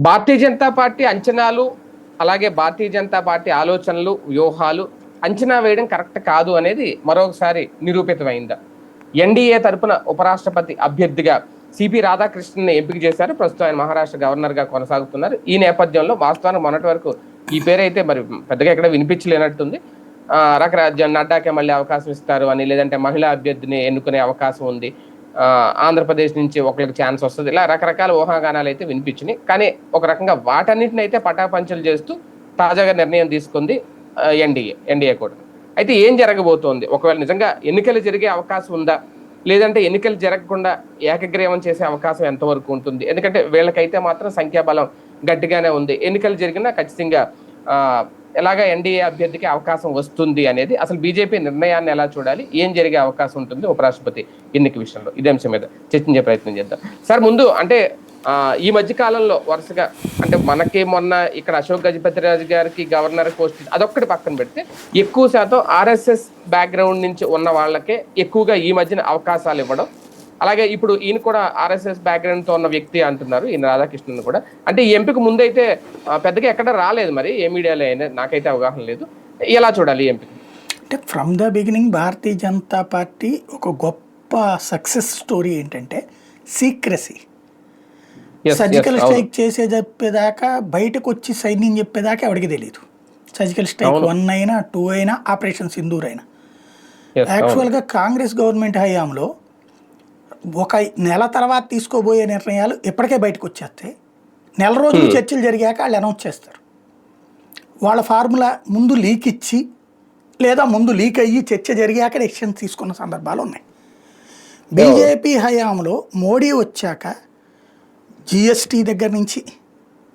భారతీయ Janata party అంచనాలు అలాగే భారతీయ Janata party ఆలోచనలు వ్యూహాలు అంచనా వేయడం కరెక్ట్ కాదు అనేది మరొకసారి నిరూపితమైందా. ఎన్డీఏ తరపున ఉపరాష్ట్రపతి అభ్యర్థిగా సిపి రాధాకృష్ణన్ ఎంపిక చేశారు. ప్రస్తుతం ఆయన మహారాష్ట్ర గవర్నర్గా కొనసాగుతున్నారు. ఈ నేపథ్యంలో వాస్తవానికి మొన్నటి వరకు ఈ పేరైతే మరి పెద్దగా ఎక్కడ వినిపించలేనట్టుంది. ఆ, నడ్డాకే మళ్ళీ అవకాశం ఇస్తారు అని లేదంటే మహిళా అభ్యర్థిని ఎన్నుకునే అవకాశం ఉంది. ఆంధ్రప్రదేశ్ నుంచి ఒకరికి ఛాన్స్ వస్తుంది. ఇలా రకరకాల ఊహాగానాలు అయితే వినిపించినాయి. కానీ ఒక రకంగా వాటన్నిటిని అయితే పటాపంచలు చేస్తూ తాజాగా నిర్ణయం తీసుకుంది ఎన్డీఏ ఎన్డీఏ కూడా. అయితే ఏం జరగబోతోంది? ఒకవేళ నిజంగా ఎన్నికలు జరిగే అవకాశం ఉందా? లేదంటే ఎన్నికలు జరగకుండా ఏకగ్రీవం చేసే అవకాశం ఎంతవరకు ఉంటుంది? ఎందుకంటే వీళ్ళకైతే మాత్రం సంఖ్యాబలం గట్టిగానే ఉంది. ఎన్నికలు జరిగినా ఖచ్చితంగా ఎలాగా ఎన్డీఏ అభ్యర్థికి అవకాశం వస్తుంది అనేది అసలు బీజేపీ నిర్ణయాన్ని ఎలా చూడాలి? ఏం జరిగే అవకాశం ఉంటుంది? ఉపరాష్ట్రపతి ఎన్నిక విషయంలో ఇదే అంశం మీద చర్చించే ప్రయత్నం చేద్దాం. సార్ ముందు అంటే ఈ మధ్య కాలంలో వరుసగా అంటే మనకి మొన్న ఇక్కడ అశోక్ గజపతి రాజు గారికి గవర్నర్ పోస్ట్ అదొక్కటి పక్కన పెడితే ఎక్కువ శాతం ఆర్ఎస్ఎస్ బ్యాక్గ్రౌండ్ నుంచి ఉన్న వాళ్ళకే ఎక్కువగా ఈ మధ్యన అవకాశాలు ఇవ్వడం అలాగే ఇప్పుడు ఈయన కూడా ఆర్ఎస్ఎస్ బ్యాక్గ్రౌండ్తో ఉన్న వ్యక్తి అంటున్నారు ఈయన రాధాకృష్ణన్ కూడా అంటే ఈ ఎంపిక ముందైతే పెద్దగా ఎక్కడ రాలేదు మరి ఏ మీడియాలో అయినా నాకైతే అవగాహన లేదు ఎలా చూడాలి ఈ ఎంపిక అంటే from the beginning Bharatiya Janata Party ఒక గొప్ప సక్సెస్ స్టోరీ ఏంటంటే సీక్రసీ సర్జికల్. స్ట్రైక్ చేసే చెప్పేదాకా బయటకు వచ్చి సైన్యం చెప్పేదాకా ఎవరికి తెలియదు సర్జికల్ స్ట్రైక్. వన్ అయినా టూ అయినా ఆపరేషన్ సింధూర్ అయినా. యాక్చువల్గా కాంగ్రెస్ గవర్నమెంట్ హయాంలో ఒక నెల తర్వాత తీసుకోబోయే నిర్ణయాలు ఇప్పటికే బయటకు వచ్చేస్తాయి నెల రోజులు చర్చలు జరిగాక వాళ్ళు అనౌన్స్ చేస్తారు. వాళ్ళ ఫార్ములా ముందు లీక్ ఇచ్చి లేదా ముందు లీక్ అయ్యి చర్చ జరిగాక డెసిషన్ తీసుకున్న సందర్భాలు ఉన్నాయి. బీజేపీ హయాంలో మోడీ వచ్చాక జిఎస్టీ దగ్గర నుంచి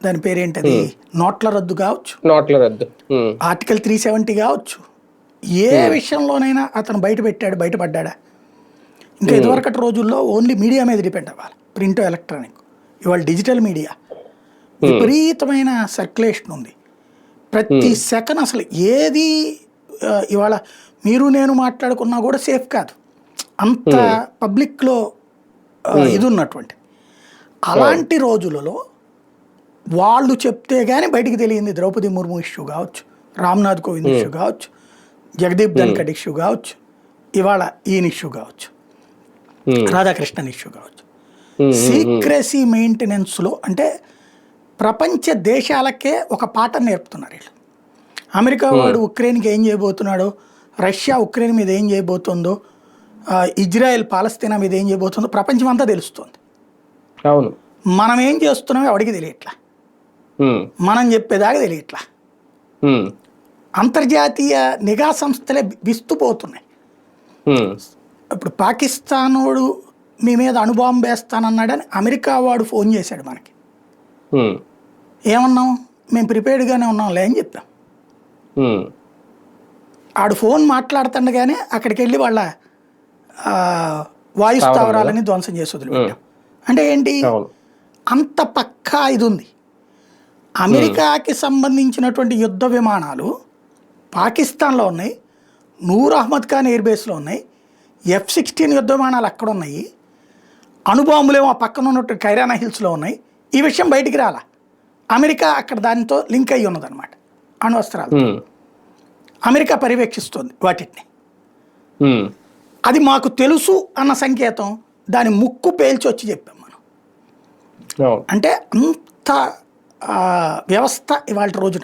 దాని పేరేంటది? నోట్ల రద్దు కావచ్చు. నోట్ల రద్దు. ఆర్టికల్ త్రీ సెవెంటీ కావచ్చు. ఏ విషయంలోనైనా అతను బయట పెట్టాడు బయటపడ్డా ఇంకా ఇదివరకటి రోజుల్లో ఓన్లీ మీడియా మీద డిపెండ్ అవ్వాలి. Print electronic. ఇవాళ డిజిటల్ మీడియా. విపరీతమైన సర్క్యులేషన్ ఉంది. ప్రతి సెకండ్ అసలు ఏది ఇవాళ మీరు నేను మాట్లాడుకున్నా కూడా సేఫ్ కాదు. అంత పబ్లిక్లో ఇది ఉన్నటువంటి. అలాంటి రోజులలో వాళ్ళు చెప్తే కానీ బయటికి తెలియంది ద్రౌపది ముర్ము ఇష్యూ కావచ్చు రామ్నాథ్ కోవింద్ ఇష్యూ కావచ్చు జగదీప్ ధన్కడ్ ఇష్యూ కావచ్చు ఇవాళ ఈయన ఇష్యూ కావచ్చు. రాధాకృష్ణన్ ఇష్యూ కావచ్చు. సీక్రసీ మెయింటెనెన్స్లో అంటే ప్రపంచ దేశాలకే ఒక పాఠం నేర్పుతున్నారు వీళ్ళు. అమెరికా వాడు ఉక్రెయిన్కి ఏం చేయబోతున్నాడో? రష్యా ఉక్రెయిన్ మీద ఏం చేయబోతుందో? ఇజ్రాయెల్ పాలస్తీనా మీద ఏం చేయబోతుందో ప్రపంచం అంతా తెలుస్తుంది. అవును. మనం ఏం చేస్తున్నామో ఎవడికి తెలియట్లా? ఉమ్, మనం చెప్పేదాకా తెలియట్లా? అంతర్జాతీయ నిఘా సంస్థలే విస్తుపోతున్నాయి. ఇప్పుడు పాకిస్తాన్ వాడు మీ మీద అణుబాంబు వేస్తానన్నాడని అమెరికా వాడు ఫోన్ చేశాడు మనకి. ఏమన్నాం? మేము ప్రిపేర్డ్గానే ఉన్నాంలే అని ఉమ్, ఆడు ఫోన్ మాట్లాడుతుండగానే అక్కడికి వెళ్ళి వాళ్ళ వాయు స్థావరాలని ధ్వంసం చేసి వదిలిపెట్టాం. అంటే ఏంటి? అంత పక్కా ఇది ఉంది అమెరికాకి సంబంధించినటువంటి యుద్ధ విమానాలు పాకిస్తాన్లో ఉన్నాయి. నూర్ అహ్మద్ ఖాన్ ఎయిర్ బేస్లో ఉన్నాయి. ఎఫ్ సిక్స్టీన్ యుద్ధ విమానాలు అక్కడ ఉన్నాయి అణుబాంబులేమో ఆ పక్కన ఉన్నటువంటి కైరానా హిల్స్లో ఉన్నాయి. ఈ విషయం బయటికి రాలా. అమెరికా అక్కడ దానితో లింక్ అయ్యి ఉన్నదన్నమాట. అణువస్త్రాలు. అమెరికా పర్యవేక్షిస్తుంది వాటిని. అది మాకు తెలుసు అన్న సంకేతం దాని ముక్కు పేల్చి వచ్చి చెప్పాం మనం. అంటే అంత వ్యవస్థ ఇవాళ రోజున.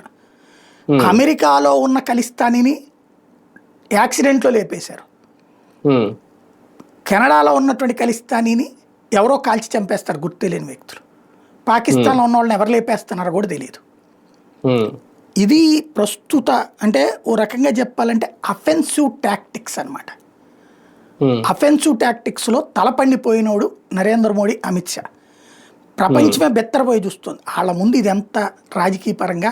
అమెరికాలో ఉన్న ఖలిస్తానీని యాక్సిడెంట్లో లేపేశారు. కెనడాలో ఉన్నటువంటి ఖలిస్తానీని ఎవరో కాల్చి చంపేస్తారు గుర్తు తెలియని వ్యక్తులు. పాకిస్తాన్లో ఉన్న వాళ్ళని ఎవరు లేపేస్తున్నారో కూడా తెలియదు ఇది ప్రస్తుత అంటే ఓ రకంగా చెప్పాలంటే అఫెన్సివ్ టాక్టిక్స్ అన్నమాట. ఉమ్, అఫెన్సివ్ టాక్టిక్స్లో తలపండిపోయినోడు నరేంద్ర మోడీ అమిత్ షా. ప్రపంచమే బెత్తరపోయి చూస్తుంది. వాళ్ళ ముందు ఇది ఎంత రాజకీయ పరంగా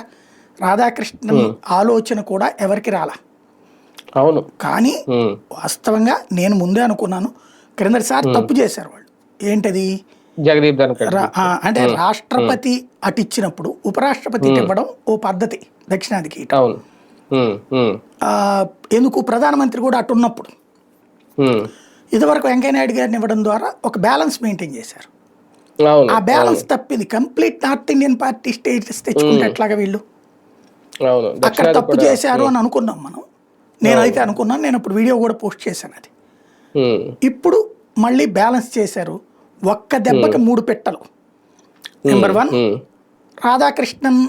రాధాకృష్ణన్ ఆలోచన కూడా ఎవరికి రాలా? అవును. కానీ వాస్తవంగా నేను ముందే అనుకున్నాను క్రిందటిసారి తప్పు చేశారు వాళ్ళు. ఏంటది? జగదీప్ అంటే రాష్ట్రపతి అటు ఇచ్చినప్పుడు ఉపరాష్ట్రపతికి ఇవ్వడం ఓ పద్ధతి దక్షిణాదికి ఎందుకు? ప్రధానమంత్రి కూడా అటు ఉన్నప్పుడు. ఇదివరకు వెంకయ్యనాయుడు గారిని ఇవ్వడం ద్వారా ఒక బ్యాలెన్స్ మెయింటైన్ చేశారు. ఆ బ్యాలెన్స్ తప్పింది. Complete north Indian party status తెచ్చుకుంటే ఎట్లాగా వీళ్ళు? అక్కడ తప్పు చేశారు అని అనుకున్నాం మనం. నేనైతే అనుకున్నాను నేను ఇప్పుడు వీడియో కూడా పోస్ట్ చేశాను అది. ఇప్పుడు మళ్ళీ బ్యాలెన్స్ చేశారు ఒక్క దెబ్బకి మూడు పెట్టలు. నెంబర్ వన్ రాధాకృష్ణన్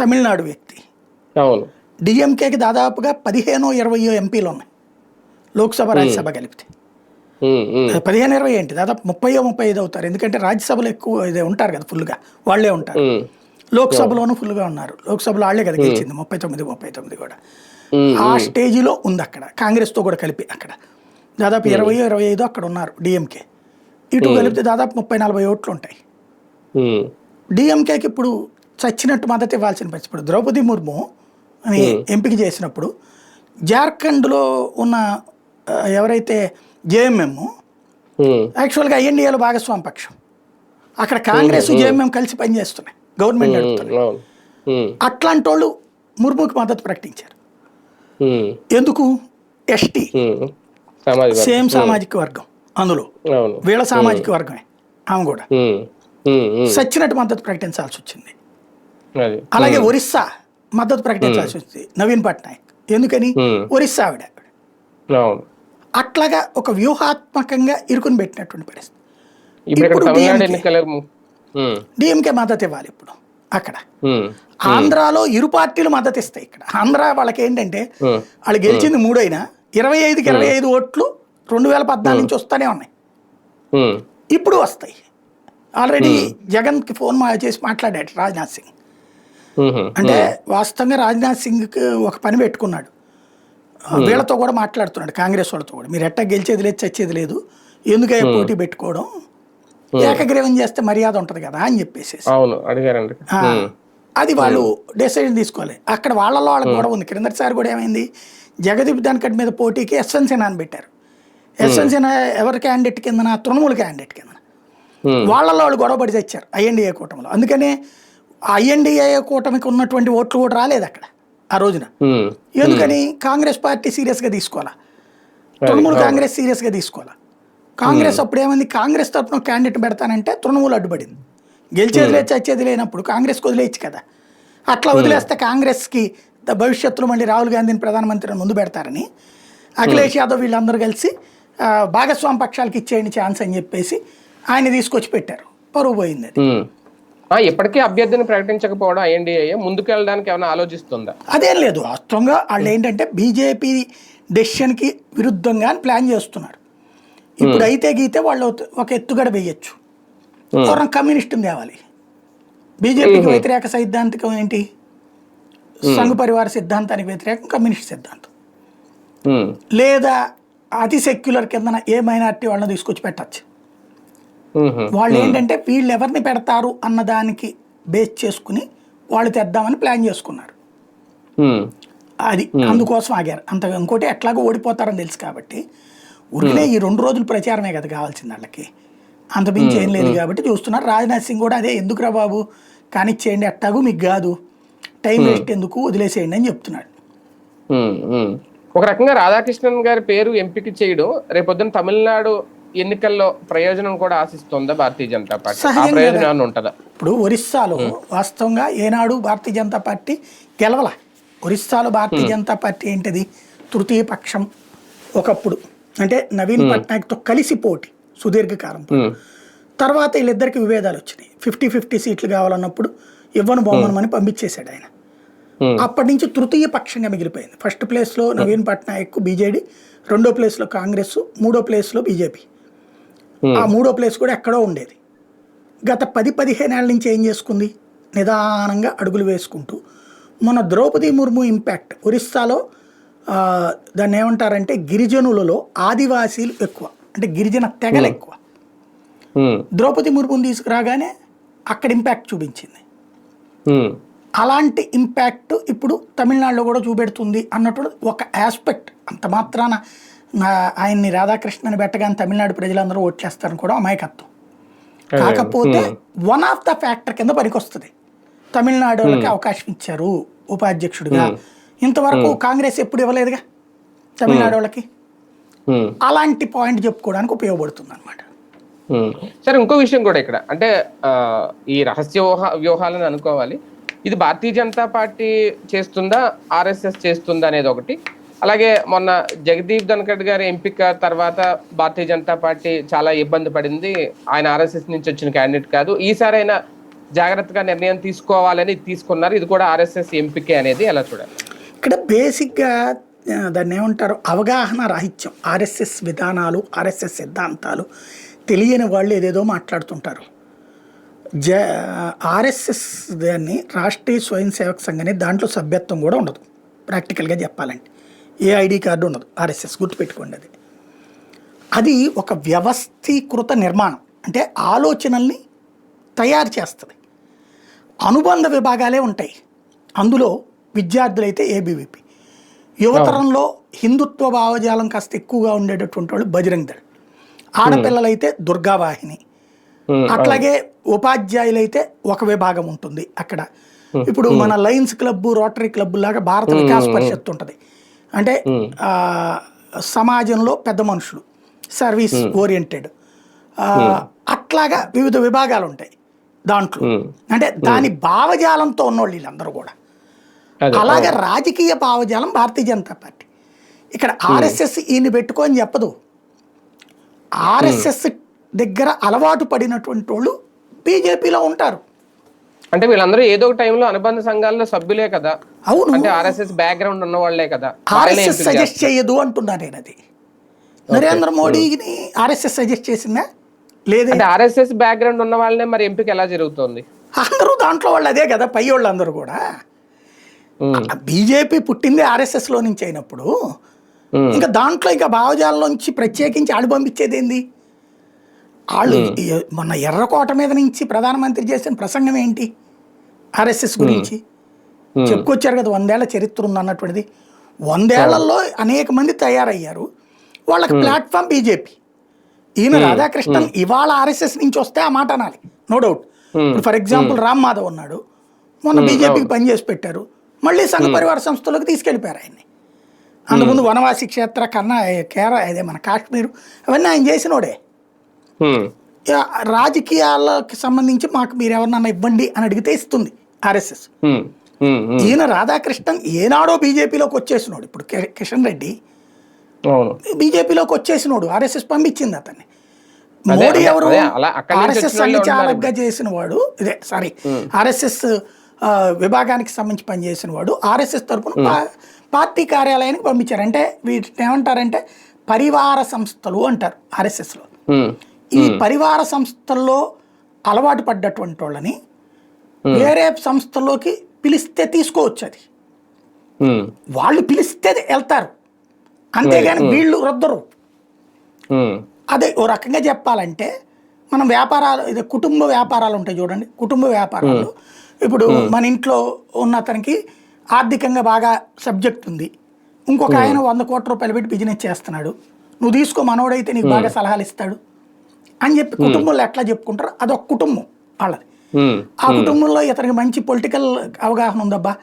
తమిళనాడు వ్యక్తి. డిఎంకేకి దాదాపుగా పదిహేనో ఇరవయో ఎంపీలు ఉన్నాయి. లోక్సభ రాజ్యసభ కలిపితే పదిహేను ఇరవై ఏంటి? దాదాపు ముప్పయో ముప్పై ఐదు అవుతారు. ఎందుకంటే రాజ్యసభలో ఎక్కువ ఇదే ఉంటారు కదా ఫుల్గా వాళ్ళే ఉంటారు. లోక్సభలోనూ ఫుల్గా ఉన్నారు. లోక్సభలో వాళ్ళే కదా గెలిచింది ముప్పై తొమ్మిది ముప్పై తొమ్మిది కూడా. ఆ స్టేజిలో ఉంది అక్కడ కాంగ్రెస్తో కూడా కలిపి అక్కడ. దాదాపు ఇరవై ఇరవై ఐదు అక్కడ ఉన్నారు డిఎంకే. ఇటు కలిపితే దాదాపు ముప్పై నలభై ఓట్లు ఉంటాయి. డిఎంకేకి ఇప్పుడు చచ్చినట్టు మద్దతు ఇవ్వాల్సిన పరిస్థితి ఇప్పుడు ద్రౌపది ముర్ము అని ఎంపిక చేసినప్పుడు జార్ఖండ్లో ఉన్న ఎవరైతే జేఎంఎం యాక్చువల్గా ఐఎన్డిఏలో భాగస్వామి పక్షం. అక్కడ కాంగ్రెస్ జేఎంఎం కలిసి పనిచేస్తున్నాయి. గవర్నమెంట్ అట్లాంటి వాళ్ళు ముర్ముకి మద్దతు ప్రకటించారు. ఎందుకు? ఎస్టీ. సేమ్ సామాజిక వర్గం. అందులో. వీళ్ళ సామాజిక వర్గమే. ఆమె కూడా. సచ్చినట్టు మద్దతు ప్రకటించాల్సి వచ్చింది. అలాగే ఒరిస్సా మద్దతు ప్రకటించాల్సి వచ్చింది. నవీన్ పట్నాయక్. ఎందుకని? ఒరిస్సా ఆవిడ. అట్లాగా ఒక వ్యూహాత్మకంగా ఇరుకుని పెట్టినటువంటి పరిస్థితి. ఇప్పుడు డిఎంకే మద్దతు ఇవ్వాలి ఇప్పుడు. అక్కడ. ఆంధ్రాలో ఇరు పార్టీలు మద్దతు ఇస్తాయి ఇక్కడ. ఆంధ్ర వాళ్ళకి ఏంటంటే వాళ్ళు గెలిచింది మూడైనా ఇరవై ఐదుకి ఇరవై ఐదు ఓట్లు రెండు వేల పద్నాలుగు నుంచి వస్తూనే ఉన్నాయి. ఇప్పుడు వస్తాయి. ఆల్రెడీ జగన్కి ఫోన్ మా చేసి మాట్లాడాడు రాజ్నాథ్ సింగ్. అంటే వాస్తవంగా రాజ్నాథ్ సింగ్కి ఒక పని పెట్టుకున్నాడు. వీళ్ళతో కూడా మాట్లాడుతున్నాడు కాంగ్రెస్ వాళ్ళతో కూడా. మీరు ఎట్టా గెలిచేది లేదు చచ్చేది లేదు ఎందుకయ్యా పోటీ పెట్టుకోవడం? ఏకగ్రీవం చేస్తే మర్యాద ఉంటుంది కదా అని చెప్పేసి అవును అడిగారండి. అది వాళ్ళు డెసిషన్ తీసుకోవాలి. అక్కడ వాళ్ళలో వాళ్ళకి గొడవ ఉంది. క్రిందటిసారి కూడా ఏమైంది? జగదీప్ ధన్కడ్ మీద పోటీకి పెట్టారు. యశ్వంత్ సిన్హా ఎవరి క్యాండిడేట్ కిందన? తృణమూల క్యాండిడేట్ కింద వాళ్ళలో వాళ్ళు గొడవ పడి తెచ్చారు ఐఎన్డిఏ కూటమిలో. అందుకనే ఐఎన్డిఏ కూటమికి ఉన్నటువంటి ఓట్లు కూడా రాలేదు అక్కడ ఆ రోజున. ఎందుకని? కాంగ్రెస్ పార్టీ సీరియస్గా తీసుకోవాలా? తృణమూల్ కాంగ్రెస్ సీరియస్గా తీసుకోవాలా? కాంగ్రెస్ అప్పుడు ఏమైంది? కాంగ్రెస్ తరఫున క్యాండిడేట్ పెడతానంటే తృణమూల్ అడ్డుపడింది. గెలిచేది లేదు చచ్చేది లేనప్పుడు కాంగ్రెస్కి వదిలేయచ్చు కదా. అట్లా వదిలేస్తే కాంగ్రెస్కి భవిష్యత్తులో మళ్ళీ రాహుల్ గాంధీని ప్రధానమంత్రిని ముందు పెడతారని. అఖిలేష్ యాదవ్ వీళ్ళందరూ కలిసి భాగస్వామి పక్షాలకి ఇచ్చేయండి ఛాన్స్ అని చెప్పేసి ఆయన తీసుకొచ్చి పెట్టారు. పరువు పోయింది అది. ఇప్పటికీ అభ్యర్థిని ప్రకటించకపోవడం ఐఎన్డిఏ ముందుకు వెళ్ళడానికి ఏమైనా ఆలోచిస్తుందా? అదేం లేదు. వాస్తవంగా వాళ్ళు ఏంటంటే బీజేపీ డెసిషన్కి విరుద్ధంగా అని ప్లాన్ చేస్తున్నారు. ఇప్పుడు అయితే గీతే వాళ్ళు ఒక ఎత్తుగడ వేయచ్చు. పూర్వం కమ్యూనిస్టుని తేవాలి. బీజేపీకి వ్యతిరేక సైద్ధాంతికం ఏంటి? సంఘ పరివార సిద్ధాంతానికి వ్యతిరేకం కమ్యూనిస్ట్ సిద్ధాంతం. లేదా అతి సెక్యులర్ కిందన ఏ మైనార్టీ వాళ్ళని తీసుకొచ్చి పెట్టచ్చు. వాళ్ళు ఏంటంటే వీళ్ళు ఎవరిని పెడతారు అన్న దానికి బేస్ చేసుకుని వాళ్ళు తెద్దామని ప్లాన్ చేసుకున్నారు. అది అందుకోసం ఆగారు. అంత ఇంకోటి ఎట్లాగో ఓడిపోతారని తెలుసు కాబట్టి ఉరికినే ఈ రెండు రోజులు ప్రచారమే కదా కావాల్సింది వాళ్ళకి. అంత మించి ఏం లేదు కాబట్టి చూస్తున్నారు. రాజ్నాథ్ సింగ్ కూడా అదే ఎందుకురా బాబు? కానిచ్చేయండి ఎట్టాగు మీకు కాదు. టైం వేస్ట్ ఎందుకు? వదిలేసేయండి అని చెప్తున్నాడు. ఒక రకంగా రాధాకృష్ణన్ గారి పేరు ఎంపిక చేయడం రేపొద్దున తమిళనాడు ఎన్నికల్లో ప్రయోజనం కూడా ఆశిస్తుందా భారతీయ జనతా పార్టీ? ఉంటుందా? ఇప్పుడు ఒరిస్సాలో వాస్తవంగా ఏనాడు భారతీయ జనతా పార్టీ గెలవల. ఒరిస్సాలో భారతీయ జనతా పార్టీ ఏంటిది? తృతీయ పక్షం ఒకప్పుడు. అంటే నవీన్ పట్నాయక్తో కలిసి పోటీ సుదీర్ఘకాలం. ఉమ్, తర్వాత వీళ్ళిద్దరికి విభేదాలు వచ్చినాయి. ఫిఫ్టీ ఫిఫ్టీ సీట్లు కావాలన్నప్పుడు ఇవ్వను బొమ్మనమని పంపించేశాడు ఆయన. అప్పటి నుంచి తృతీయ పక్షంగా మిగిలిపోయింది. ఫస్ట్ ప్లేస్లో నవీన్ పట్నాయక్ బీజేడీ రెండో ప్లేస్లో కాంగ్రెస్ మూడో ప్లేస్లో బీజేపీ. Hmm. ఆ మూడో ప్లేస్ కూడా ఎక్కడో ఉండేది. గత పది పదిహేను ఏళ్ళ నుంచి ఏం చేసుకుంది? నిదానంగా అడుగులు వేసుకుంటూ మన ద్రౌపది ముర్ము ఇంపాక్ట్ ఒరిస్సాలో దాన్ని ఏమంటారంటే గిరిజనులలో ఆదివాసీలు ఎక్కువ. అంటే గిరిజన తెగలు ఎక్కువ. ద్రౌపది ముర్ముని తీసుకురాగానే అక్కడ ఇంపాక్ట్ చూపించింది. అలాంటి ఇంపాక్ట్ ఇప్పుడు తమిళనాడులో కూడా చూపెడుతుంది అన్నట్టు ఒక ఆస్పెక్ట్ అంత మాత్రాన ఆయన్ని రాధాకృష్ణని పెట్టగానే తమిళనాడు ప్రజలందరూ ఓట్లేస్తారని కూడా అమాయకత్వం. కాకపోతే వన్ ఆఫ్ ద ఫ్యాక్టర్ కింద పనికొస్తుంది. తమిళనాడు వాళ్ళకి అవకాశం ఇచ్చారు ఉపాధ్యక్షుడిగా. ఇంతవరకు కాంగ్రెస్ ఎప్పుడు ఇవ్వలేదుగా తమిళనాడు వాళ్ళకి. అలాంటి పాయింట్ చెప్పుకోవడానికి ఉపయోగపడుతుంది అనమాట. సరే ఇంకో విషయం కూడా ఇక్కడ. అంటే ఈ రహస్య వ్యూహ వ్యూహాలను అనుకోవాలి. ఇది భారతీయ జనతా పార్టీ చేస్తుందా ఆర్ఎస్ఎస్ చేస్తుందా అనేది ఒకటి. అలాగే మొన్న జగదీప్ ధన్కడ్ గారి ఎంపిక తర్వాత భారతీయ జనతా పార్టీ చాలా ఇబ్బంది పడింది. ఆయన ఆర్ఎస్ఎస్ నుంచి వచ్చిన క్యాండిడేట్ కాదు. ఈసారి అయినా జాగ్రత్తగా నిర్ణయం తీసుకోవాలని తీసుకున్నారు. ఇది కూడా ఆర్ఎస్ఎస్ ఎంపికే అనేది. ఎలా చూడాలి? ఇక్కడ బేసిక్గా దాన్ని ఏమంటారు? అవగాహన రాహిత్యం ఆర్ఎస్ఎస్ విధానాలు ఆర్ఎస్ఎస్ సిద్ధాంతాలు తెలియని వాళ్ళు ఏదేదో మాట్లాడుతుంటారు. జ ఆర్ఎస్ఎస్ దాన్ని రాష్ట్రీయ స్వయం సేవక సంఘాన్ని దాంట్లో సభ్యత్వం కూడా ఉండదు. ప్రాక్టికల్గా చెప్పాలంటే. ఏ ఐడి కార్డు ఉండదు ఆర్ఎస్ఎస్ గుర్తుపెట్టుకోండి అది. అది ఒక వ్యవస్థీకృత నిర్మాణం అంటే ఆలోచనల్ని తయారు చేస్తుంది. అనుబంధ విభాగాలే ఉంటాయి. అందులో విద్యార్థులైతే ఏబీవీపీ యువతరంలో హిందుత్వ భావజాలం కాస్త ఎక్కువగా ఉండేటటువంటి వాళ్ళు బజరంగ్ దళ్ ఆడపిల్లలైతే దుర్గావాహిని. అట్లాగే ఉపాధ్యాయులైతే ఒక విభాగం ఉంటుంది అక్కడ. ఇప్పుడు మన లయన్స్ క్లబ్ రోటరీ క్లబ్ లాగా భారత వికాస్ పరిషత్ ఉంటుంది. అంటే సమాజంలో పెద్ద మనుషులు సర్వీస్ ఓరియంటెడ్. అట్లాగా వివిధ విభాగాలు ఉంటాయి దాంట్లో అంటే దాని భావజాలంతో ఉన్నోళ్ళు వీళ్ళందరూ కూడా. అలాగే రాజకీయ భావజాలం భారతీయ జనతా పార్టీ. ఇక్కడ ఆర్ఎస్ఎస్ ఈయన పెట్టుకొని చెప్పదు. ఆర్ఎస్ఎస్ దగ్గర అలవాటు పడినటువంటి వాళ్ళు బీజేపీలో ఉంటారు. అంటే వీళ్ళందరూ ఏదో ఒక టైంలో అనుబంధ సంఘాల్లో సభ్యులే కదా. అవును. అంటే ఆర్ఎస్ఎస్ బ్యాక్గ్రౌండ్ ఉన్న వాళ్ళే కదా ఆర్ఎస్ఎస్ సజెస్ట్ చేయదు అంటున్నా నేను అది. నరేంద్ర మోడీని ఆర్ఎస్ఎస్ సజెస్ట్ చేసిందా? లేదే. అంటే ఆర్ఎస్ఎస్ బ్యాక్గ్రౌండ్ ఉన్న వాళ్ళనే మరి ఎంపిక ఎలా జరుగుతోంది? అందరూ దాంట్లో వాళ్ళు అదే కదా పై వాళ్ళందరూ కూడా. బీజేపీ పుట్టింది ఆర్ఎస్ఎస్లో నుంచి అయినప్పుడు. ఇంకా దాంట్లో ఇంకా భావజాలంలోంచి ప్రత్యేకించి ఆడి పంపించేది ఏంది వాళ్ళు మొన్న ఎర్రకోట మీద నుంచి ప్రధానమంత్రి చేసిన ప్రసంగం ఏంటి? ఆర్ఎస్ఎస్ గురించి. చెప్పుకొచ్చారు కదా వందేళ్ళ చరిత్ర ఉంది అన్నటువంటిది. వందేళ్ళలో అనేక మంది తయారయ్యారు. వాళ్ళకి ప్లాట్ఫామ్ బీజేపీ. ఈయన రాధాకృష్ణన్ ఇవాళ ఆర్ఎస్ఎస్ నుంచి వస్తే ఆ మాట అనాలి. No doubt. ఇప్పుడు ఫర్ ఎగ్జాంపుల్ రామ్ మాధవ్ ఉన్నాడు. మొన్న బీజేపీకి పనిచేసి పెట్టారు. మళ్ళీ సంఘ పరివార సంస్థలకు తీసుకెళ్ళిపోయారు ఆయన్ని. అంతకుముందు వనవాసి క్షేత్ర కన్నా కేర అదే మన కాశ్మీర్ అవన్నీ ఆయన చేసినోడే. రాజకీయాలకు సంబంధించి మాకు మీరు ఎవరినన్నా ఇవ్వండి అని అడిగితే ఇస్తుంది ఆర్ఎస్ఎస్. ఈయన రాధాకృష్ణన్ ఏనాడో బీజేపీలోకి వచ్చేసినోడు. ఇప్పుడు కిషన్ రెడ్డి బీజేపీలోకి వచ్చేసినోడు. ఆర్ఎస్ఎస్ పంపించింది అతన్ని. మోడీ ఎవరు ఆర్ఎస్ఎస్ వాళ్ళే సంచాలకుగా చేసిన వాడు ఇదే సారీ ఆర్ఎస్ఎస్ విభాగానికి సంబంధించి పనిచేసిన వాడు. ఆర్ఎస్ఎస్ తరపున పా- పార్టీ కార్యాలయానికి పంపించారు. అంటే వీటిని ఏమంటారంటే పరివార సంస్థలు అంటారు ఆర్ఎస్ఎస్లో. ఈ పరివార సంస్థల్లో అలవాటు పడ్డటువంటి వాళ్ళని వేరే సంస్థల్లోకి పిలిస్తే తీసుకోవచ్చు అది. వాళ్ళు పిలిస్తే వెళ్తారు. అంతేగాని వీళ్ళు రద్దరు. అదే ఓ రకంగా చెప్పాలంటే మనం వ్యాపారాలు ఇది కుటుంబ వ్యాపారాలు ఉంటాయి చూడండి. కుటుంబ వ్యాపారాలు. ఇప్పుడు మన ఇంట్లో ఉన్న అతనికి ఆర్థికంగా బాగా సబ్జెక్ట్ ఉంది. ఇంకొక ఆయన వంద కోట్ల రూపాయలు పెట్టి బిజినెస్ చేస్తున్నాడు. నువ్వు తీసుకో మనోడైతే నీకు బాగా సలహాలు ఇస్తాడు. అని చెప్పి కుటుంబంలో ఎట్లా చెప్పుకుంటారు అదొక కుటుంబం వాళ్ళది. ఆ కుటుంబంలో ఇతనికి మంచి పొలిటికల్ అవగాహన ఉందబ్బా.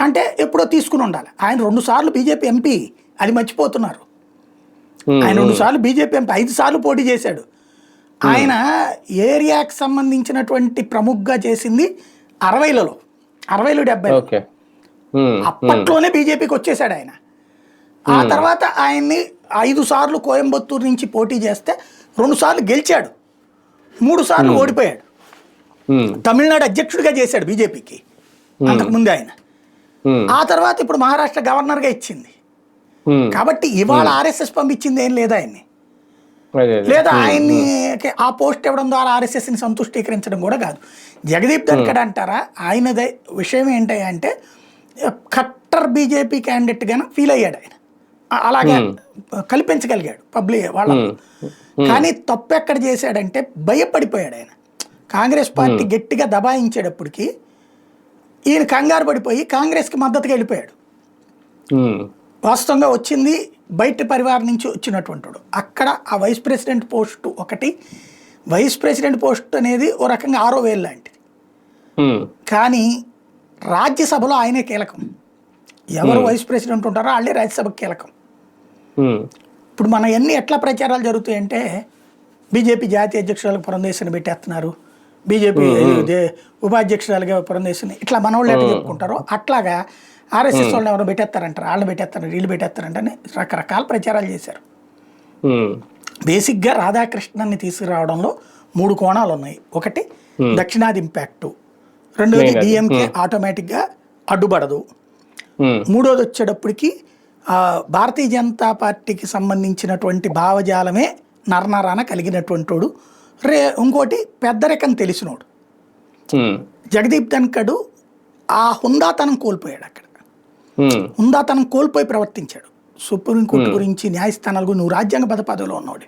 అంటే ఎప్పుడో తీసుకుని ఉండాలి. ఆయన రెండు సార్లు బీజేపీ ఎంపీ అది మర్చిపోతున్నారు. ఆయన రెండు సార్లు బీజేపీ ఎంపీ ఐదు సార్లు పోటీ చేశాడు. ఆయన ఏరియాకి సంబంధించినటువంటి ప్రముఖగా చేసింది అరవైలలో అరవైలు డెబ్బై అప్పట్లోనే బీజేపీకి వచ్చేసాడు ఆయన. ఆ తర్వాత ఆయన్ని ఐదు సార్లు కోయంబత్తూరు నుంచి పోటీ చేస్తే రెండు సార్లు గెలిచాడు. మూడు సార్లు ఓడిపోయాడు. తమిళనాడు అధ్యక్షుడిగా చేశాడు బీజేపీకి. అంతకుముందు ఆయన. ఆ తర్వాత ఇప్పుడు మహారాష్ట్ర గవర్నర్గా ఇచ్చింది. కాబట్టి ఇవాళ ఆర్ఎస్ఎస్ పంపించింది ఏం లేదా ఆయన్ని. లేదా ఆయన్ని ఆ పోస్ట్ ఇవ్వడం ద్వారా ఆర్ఎస్ఎస్ని సంతుష్టీకరించడం కూడా కాదు. జగదీప్ ధన్కడ్ అంటారా? ఆయనదే విషయం ఏంటి అంటే కట్టర్ బీజేపీ క్యాండిడేట్గానే ఫీల్ అయ్యాడు ఆయన. అలాగే కల్పించగలిగాడు పబ్లిక్ వాళ్ళ కానీ తప్పు ఎక్కడ చేశాడంటే భయపడిపోయాడు ఆయన. కాంగ్రెస్ పార్టీ గట్టిగా దబాయించేటప్పటికి ఈయన కంగారు పడిపోయి కాంగ్రెస్కి మద్దతుగా వెళ్ళిపోయాడు. వాస్తవంగా వచ్చింది బయట పరివారం నుంచి వచ్చినటువంటి వాడు. అక్కడ ఆ వైస్ ప్రెసిడెంట్ పోస్ట్ ఒకటి వైస్ ప్రెసిడెంట్ పోస్ట్ అనేది ఓ రకంగా ఆరో వేలు లాంటిది. కానీ రాజ్యసభలో ఆయనే కీలకం. ఎవరు వైస్ ప్రెసిడెంట్ ఉంటారో వాళ్ళే రాజ్యసభకు కీలకం. ఇప్పుడు మన ఎన్ని ఎట్లా ప్రచారాలు జరుగుతాయంటే బీజేపీ జాతీయ అధ్యక్షురాలకు పురంధేశ్వరిని పెట్టేస్తున్నారు. బీజేపీ ఉపాధ్యక్షురాలుగా పురంధేశ్వరిని. ఇట్లా మనోళ్ళు ఎట్లా చెప్పుకుంటారో అట్లాగా ఆర్ఎస్ఎస్ వాళ్ళని ఎవరు పెట్టేస్తారంటారు వాళ్ళని పెట్టేస్తారు వీళ్ళు పెట్టేస్తారంటని రకరకాల ప్రచారాలు చేశారు. బేసిక్గా రాధాకృష్ణన్ని తీసుకురావడంలో మూడు కోణాలు ఉన్నాయి. ఒకటి దక్షిణాది ఇంపాక్ట్. రెండోది. డిఎంకే ఆటోమేటిక్గా అడ్డుపడదు. మూడోది వచ్చేటప్పటికి భారతీయ జనతా పార్టీకి సంబంధించినటువంటి భావజాలమే నరనరాన కలిగినటువంటి వాడు రే ఇంకోటి పెద్దరికం తెలిసినోడు. జగదీప్ ధన్కడు ఆ హుందాతనం కోల్పోయాడు అక్కడ. ఉమ్, హుందాతనం కోల్పోయి ప్రవర్తించాడు. సుప్రీంకోర్టు గురించి న్యాయస్థానాల గురించి నువ్వు రాజ్యాంగబద్ధ పదవిలో ఉన్నాడు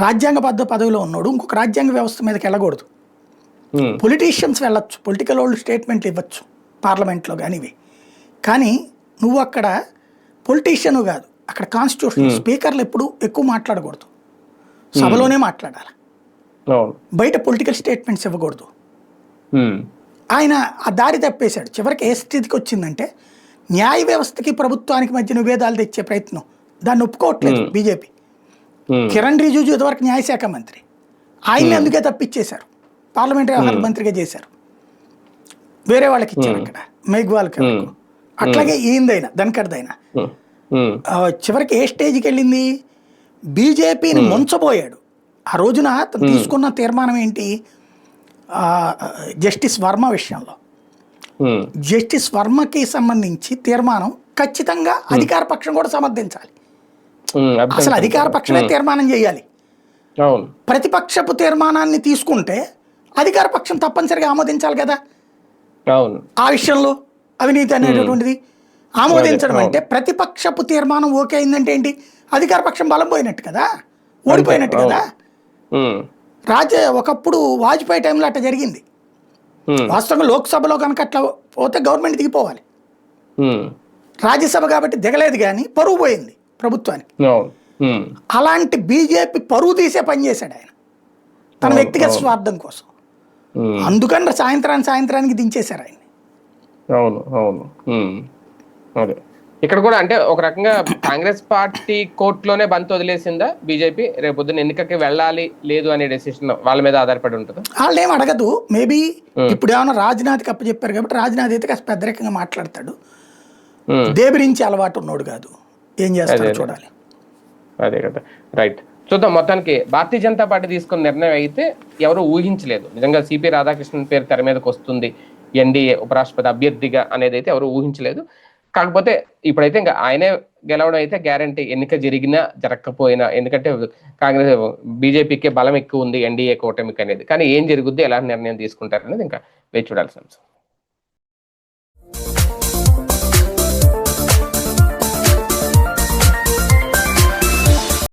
రాజ్యాంగబద్ధ పదవిలో ఉన్నాడు ఇంకొక రాజ్యాంగ వ్యవస్థ మీదకి వెళ్ళకూడదు. పొలిటీషియన్స్ వెళ్ళొచ్చు పొలిటికల్ వాళ్ళు స్టేట్మెంట్లు ఇవ్వచ్చు పార్లమెంట్లో కానీ ఇవి. కానీ నువ్వు అక్కడ పొలిటీషియన్ కాదు అక్కడ కాన్స్టిట్యూషన్ స్పీకర్లు ఎప్పుడు ఎక్కువ మాట్లాడకూడదు. సభలోనే మాట్లాడాలి. బయట పొలిటికల్ స్టేట్మెంట్స్ ఇవ్వకూడదు. ఆయన ఆ దారి తప్పేశాడు. చివరికి ఏ స్థితికి వచ్చిందంటే న్యాయ వ్యవస్థకి ప్రభుత్వానికి మధ్య విభేదాలు తెచ్చే ప్రయత్నం. దాన్ని ఒప్పుకోవట్లేదు బీజేపీ. కిరణ్ రిజిజు ఇదివరకు న్యాయశాఖ మంత్రి. ఆయన్ని అందుకే తప్పించేశారు పార్లమెంటరీ వ్యవహారాల మంత్రిగా చేశారు. వేరే వాళ్ళకి ఇచ్చారు అక్కడ. మేఘ్వాల్ అట్లాగే ధన్కర్దైనా. ఉమ్, ఆ, చివరికి ఏ స్టేజ్కి వెళ్ళింది? బీజేపీని ముంచబోయాడు. ఆ రోజున తీసుకున్న తీర్మానం ఏంటి? జస్టిస్ వర్మ విషయంలో. జస్టిస్ వర్మకి సంబంధించి తీర్మానం ఖచ్చితంగా అధికార పక్షం కూడా సమర్థించాలి. అసలు అధికార పక్షమే తీర్మానం చేయాలి. ప్రతిపక్షపు తీర్మానాన్ని తీసుకుంటే అధికార పక్షం తప్పనిసరిగా ఆమోదించాలి కదా. ఆ విషయంలో అవినీతి అనేటటువంటిది. ఆమోదించడం. అంటే ప్రతిపక్షపు తీర్మానం ఓకే అయిందంటే ఏంటి? అధికార పక్షం బలం పోయినట్టు కదా. ఓడిపోయినట్టు. కదా. రాజ ఒకప్పుడు వాజ్పేయి టైంలో అట్లా జరిగింది. వాస్తవంగా లోక్సభలో కనుక అట్లా పోతే గవర్నమెంట్ దిగిపోవాలి. ఉమ్, రాజ్యసభ కాబట్టి దిగలేదు కానీ పరువు పోయింది ప్రభుత్వానికి. ఉమ్, అలాంటి బీజేపీ పరువు తీసే పని చేశాడు ఆయన. తన వ్యక్తిగత. స్వార్థం కోసం. అందుకని సాయంత్రానికి సాయంత్రానికి దించేశారు ఆయన అవును అవును. అదే. ఇక్కడ కూడా అంటే ఒక రకంగా కాంగ్రెస్ పార్టీ కోర్టులోనే బంత్ వదిలేసిందా బీజేపీ? రేపు పొద్దున్న ఎన్నికకి వెళ్ళాలి లేదు అనే డెసిషన్ వాళ్ళ మీద ఆధారపడి ఉంటుందా? వాళ్ళు ఏం అడగదు. మేబీ ఇప్పుడు ఏమైనా రాజ్నాథ్కి అప్పచెప్పారు కాబట్టి రాజ్నాథ్ అయితే కాస్త పెద్దరికంగా మాట్లాడతాడు. దేబరించి అలవాటు ఉన్నాడు కాదు. ఏం చేస్తాడో. చూడాలి. అదే కదా. రైట్ చూద్దాం మొత్తానికి భారతీయ జనతా పార్టీ తీసుకున్న నిర్ణయం అయితే ఎవరు ఊహించలేదు. నిజంగా సిపి రాధాకృష్ణన్ పేరు తెర మీదకి వస్తుంది. ఎన్డీఏ ఉపరాష్ట్రపతి అభ్యర్థిగా అనేది అయితే ఎవరు ఊహించలేదు. కాకపోతే ఇప్పుడైతే ఇంకా ఆయనే గెలవడం అయితే గ్యారంటీ ఎన్నిక జరిగినా జరగకపోయినా ఎందుకంటే కాంగ్రెస్ బీజేపీకే బలం ఎక్కువ ఉంది ఎన్డీఏ కూటమికి అనేది. కానీ ఏం జరుగుద్ది ఎలాంటి నిర్ణయం తీసుకుంటారనేది ఇంకా వేచి చూడాల్సిన అంశం.